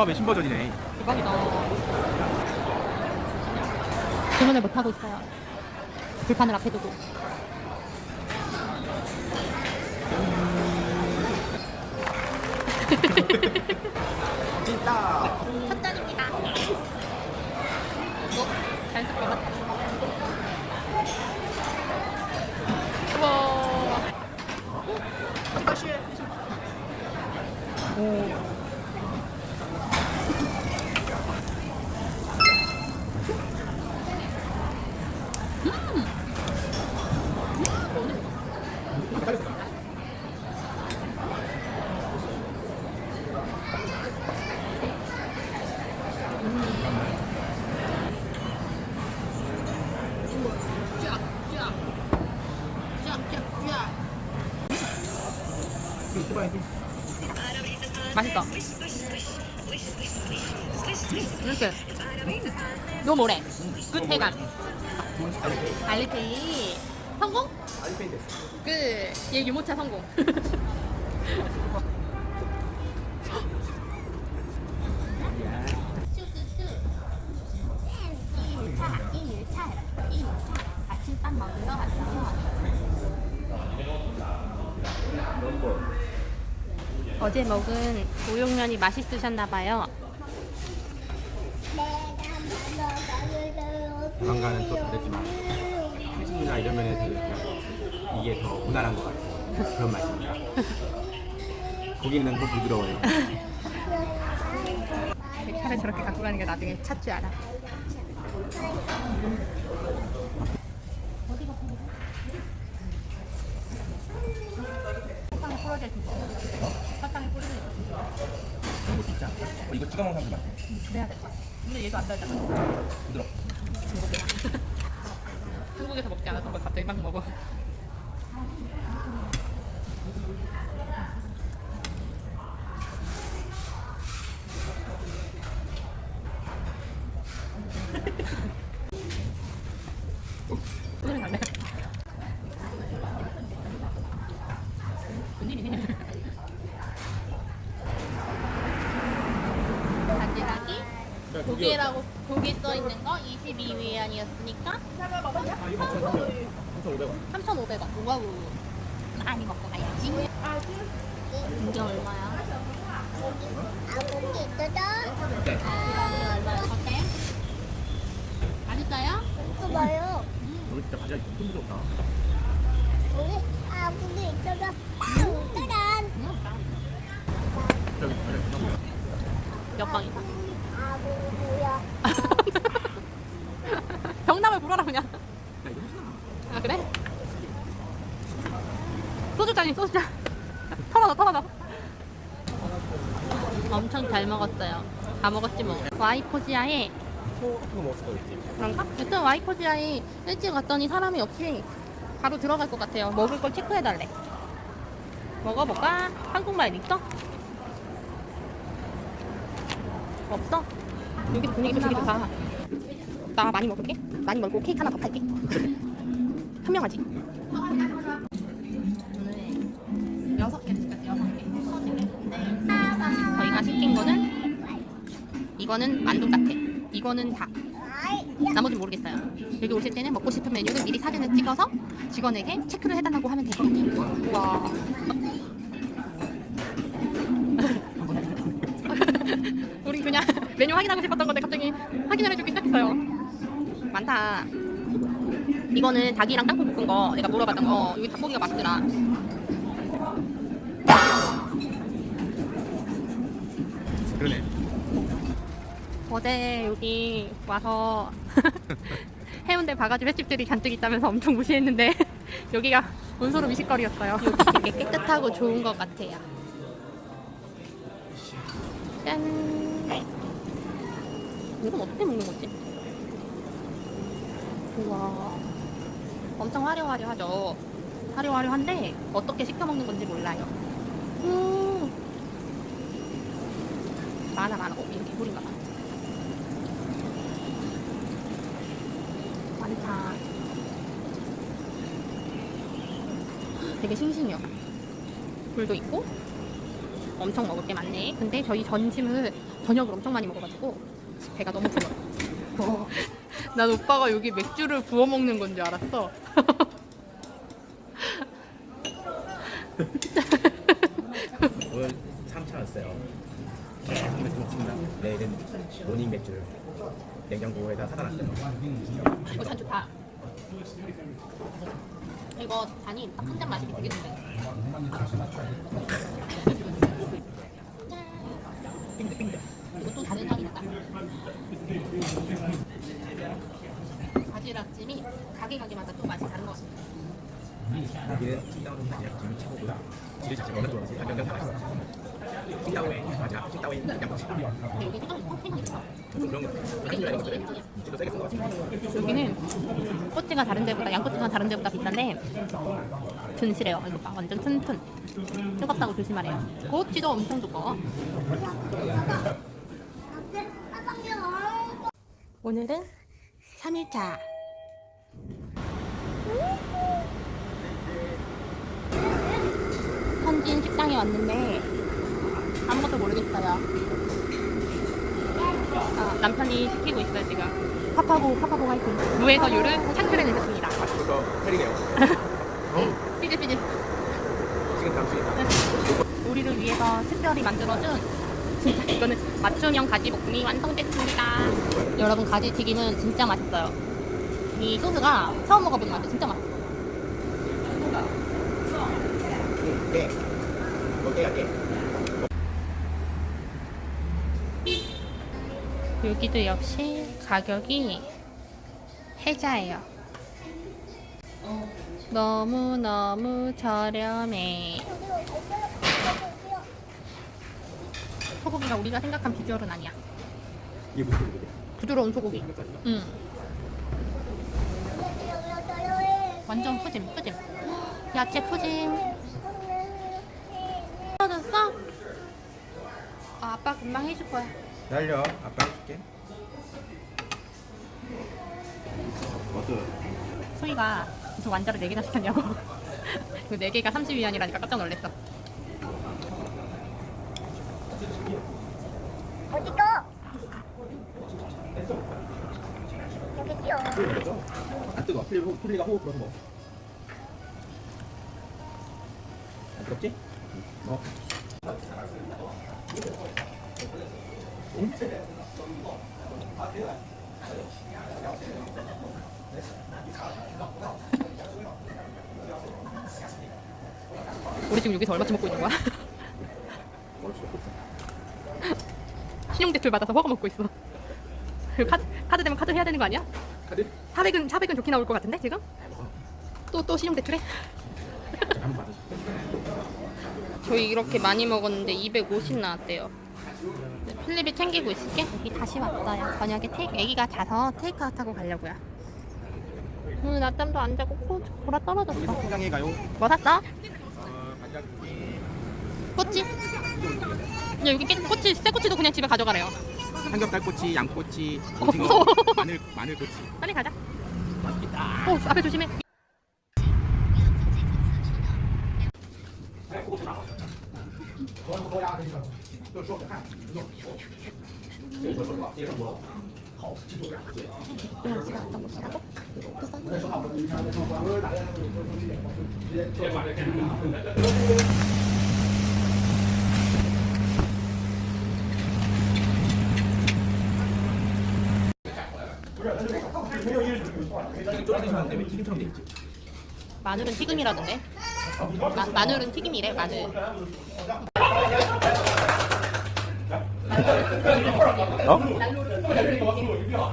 야, 초밥의 신버전이네. 대박이다. 주문을 못 하고 있어요. 불판을 앞에 두고. 첫 잔입니다. 어? 잘 섞여 맞다. 우와. 오. 맛있다. 이렇게 너무 오래. 끝 해감. 알리페이 성공? 끝. 얘 유모차 성공. 어제 먹은 우육면이 맛있으셨나봐요. 건강은 또 다르지만 회식이나 이런 면에서 이게 더 무난한 것 같아요. 그런 맛입니다. 고기는 더 부드러워요. 차를 저렇게 갖고 가는 게 나중에 찻줄 알아. 설탕에 뿌려져 있어. 이거 진짜. 어, 이거 찍어 먹는 사람도 많아. 그래야겠다. 근데 얘도 안 달잖아. 부드럽. 한국에서 먹지 않았던 걸 갑자기 막 먹어. 오늘 갈래? 웬일이니? 단지락이 고기라고 고기 써 있는 거 22위안이었으니까 3,500원. 와우. 많이 먹고 가야지. 이게 얼마야? 이게 얼마야? 어때? 맛있어요? 봐요. 오늘 진짜 과자 엄청 부드럽다. 우리 아무리 있어도 따란 음, 저기 과자 먹어. 몇 방이다? 아무리 야. 병남을 불어라 그냥. 아 그래? 소주잔이 소주잔. 털어놔 털어놔. 엄청 잘 먹었어요. 다 먹었지 뭐. 와이코지아에. 그런가? 여튼 와이코지아에 일찍 왔더니 사람이 없이 바로 들어갈 것 같아요. 먹을 걸 체크해달래. 먹어볼까? 한국말 있어? 없어? 여기도 분위기 되게 좋다. 나 많이 먹을게. 많이 먹고 케이크 하나 더 팔게. 현명하지? 저희가 시킨 거는 이거는 만두 같아. 이거는 닭. 나머지 는 모르겠어요. 여기 오실 때는 먹고 싶은 메뉴를 미리 사진을 찍어서 직원에게 체크를 해달라고 하면 되거든요. 와. 우리 그냥 메뉴 확인하고 싶었던 건데 갑자기 확인을 해주기 시작했어요. 많다. 이거는 닭이랑 땅콩 볶은 거 내가 물어봤던 거 여기 닭고기가 맛있더라. 그러네. 어제 여기 와서 해운대 바가지 횟집들이 잔뜩 있다면서 엄청 무시했는데 여기가 문소로 미식거리였어요. 여기 되게 깨끗하고 좋은 것 같아요. 짠. 이건 어떻게 먹는 거지? 우와. 엄청 화려화려하죠. 화려화려한데 어떻게 시켜 먹는 건지 몰라요. 음. 많아 많아. 어, 이렇게 물인가 봐. 많다. 되게 싱싱해요. 굴도 있고 엄청 먹을 게 많네. 근데 저희 점심을 저녁을 엄청 많이 먹어가지고 배가 너무 불러. 어. 난 오빠가 여기 맥주를 부어 먹는 건 줄 알았어. 오늘 3차였어요. 계속 맥주 먹습니다. 내일은 모닝 맥주를 냉장고에다 사다 놨어요. 이거 잔 좋다. 이거 잔이 딱 한 잔 마시기 되게 좋네. 이것도 다른 향이 나다. 바지락찜이 가게 가게마다 또 맛이 다른 것 같습니다. 같아. 여기는 꼬치가 다른 데보다 양꼬치가 다른 데보다 비싼데 튼실해요. 이거 봐 완전 튼튼. 뜨겁다고 조심하래요. 꼬치도 엄청 두꺼워. 오늘은 3일차. 현진 식당에 왔는데 아무것도 모르겠어요. 아, 남편이 시키고 있어요 지금. 파파고 파파고 화이팅. 무에서 요를 창틀해 내셨습니다. 그거 헬이네요. 삐질 삐질. 지금 당시 우리를 위해서 특별히 만들어준 진짜 이거는 맞춤형 가지 볶음이 완성됐습니다. 여러분 가지 튀김은 진짜 맛있어요. 이 소스가 처음 먹어보는 맛이 진짜 맛있어. 깨. 여기도 역시 가격이 해자예요. 너무너무 저렴해. 소고기가 우리가 생각한 비주얼은 아니야. 이게 무슨 소리야? 부드러운 소고기. 응. 완전 푸짐, 푸짐. 야채 푸짐. 떨어졌어? 아, 아빠 금방 해줄 거야. 날려. 아빠 해줄게. 어떤? 소희가 무슨 완자를 4개나 시켰냐고. 그 4개가 30위안이라니까 깜짝 놀랐어. 어디 거? 여기 있죠. 안 뜨거. 플리, 플리가 호흡 불어서 먹어. 안 뜨겁지? 어. 응? 우리 지금 여기서 얼마치 먹고 있는 거야? 신용대출 받아서 허가 먹고 있어. 카드, 카드 되면 카드 해야 되는 거 아니야? 카드? 400은, 400은 좋게 나올 것 같은데, 지금? 또, 또 신용 대출해? 한번 받아줘. 저희 이렇게 많이 먹었는데 250 나왔대요. 네, 필립이 챙기고 있을게. 여기 다시 왔어요. 저녁에 테이크, 애기가 자서 테이크아웃 하고 가려고요. 오늘 낮잠도 안 자고 코 골아 떨어졌어. 포장해 가요. 뭐 샀어? 꼬치? 그냥 여기 깨- 꼬치, 새 꼬치도 그냥 집에 가져가래요. 삼겹살 꼬치, 양꼬치, 어, 오징어, 무서워. 마늘, 마늘 꼬치. 빨리 가자. 맛있겠다. 어, 앞에 조심해. 쫄깃한 다음에 튀김처럼 돼 있지. 마늘은 튀김이라던데. 마, 마늘은 튀김이래. 마늘. 어? 어?